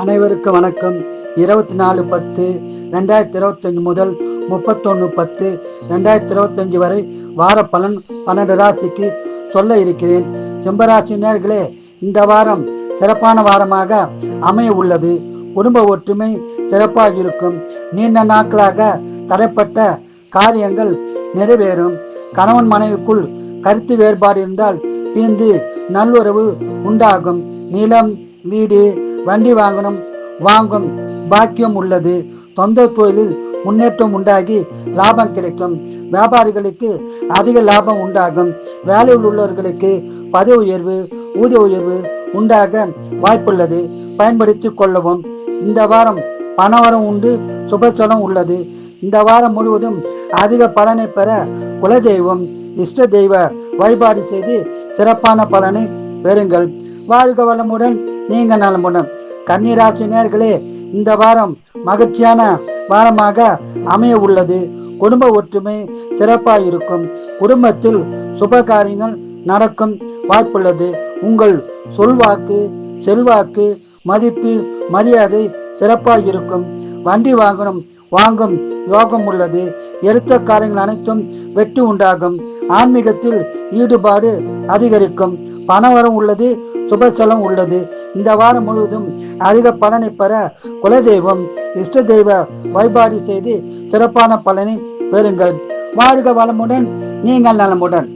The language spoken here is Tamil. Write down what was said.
அனைவருக்கும் வணக்கம். இருபத்தி நாலு பத்து ரெண்டாயிரத்தி இருபத்தஞ்சு முதல் முப்பத்தொன்று பத்து ரெண்டாயிரத்தி இருபத்தஞ்சு வரை வார பலன் பன்னெண்டு ராசிக்கு சொல்ல இருக்கிறேன். சிம்மராசி நேர்களே இந்த வாரம் சிறப்பான வாரமாக அமைய உள்ளது. குடும்ப ஒற்றுமை சிறப்பாக இருக்கும். நீண்ட நாட்களாக தடைப்பட்ட காரியங்கள் நிறைவேறும். கணவன் மனைவிக்குள் கருத்து வேறுபாடு இருந்தால் தீர்ந்து நல்லுறவு உண்டாகும். நிலம் வீடு வண்டி வாங்கணும் வாங்கும் பாக்கியம் உள்ளது. சொந்த தொழிலில் முன்னேற்றம் உண்டாகி லாபம் கிடைக்கும். வியாபாரிகளுக்கு அதிக லாபம் உண்டாகும். வேலையில் உள்ளவர்களுக்கு பதவி உயர்வு ஊதிய உயர்வு உண்டாக வாய்ப்புள்ளது. பயன்படுத்தி கொள்ளவும். இந்த வாரம் பணவரம் உண்டு சுபசலம் உள்ளது. இந்த வாரம் முழுவதும் அதிக பலனை பெற குலதெய்வம் இஷ்ட தெய்வ வழிபாடு செய்து சிறப்பான பலனை பெறுங்கள். வாழ்க வளமுடன். நீங்க நலமுடன் கன்னிராசி நேர்களே இந்த வாரம் மகிழ்ச்சியான வாரமாக அமைய உள்ளது குடும்ப ஒற்றுமை சிறப்பாக இருக்கும். குடும்பத்தில் சுப காரியங்கள் நடக்கும் வாய்ப்புள்ளது. உங்கள் சொல்வாக்கு செல்வாக்கு மதிப்பு மரியாதை சிறப்பாக இருக்கும். வண்டி வாங்கணும் வாங்கும் யோகம் உள்ளது. எடுத்த காரியங்கள் அனைத்தும் வெற்றி உண்டாகும். ஆன்மீகத்தில் ஈடுபாடு அதிகரிக்கும். பணவரம் உள்ளது சுபசலம் உள்ளது. இந்த வாரம் முழுவதும் அதிக பலனை பெற குலதெய்வம் இஷ்ட தெய்வ வழிபாடு செய்து சிறப்பான பலனை பெறுங்கள். வாழ்க வளமுடன் நீங்கள் நலமுடன்.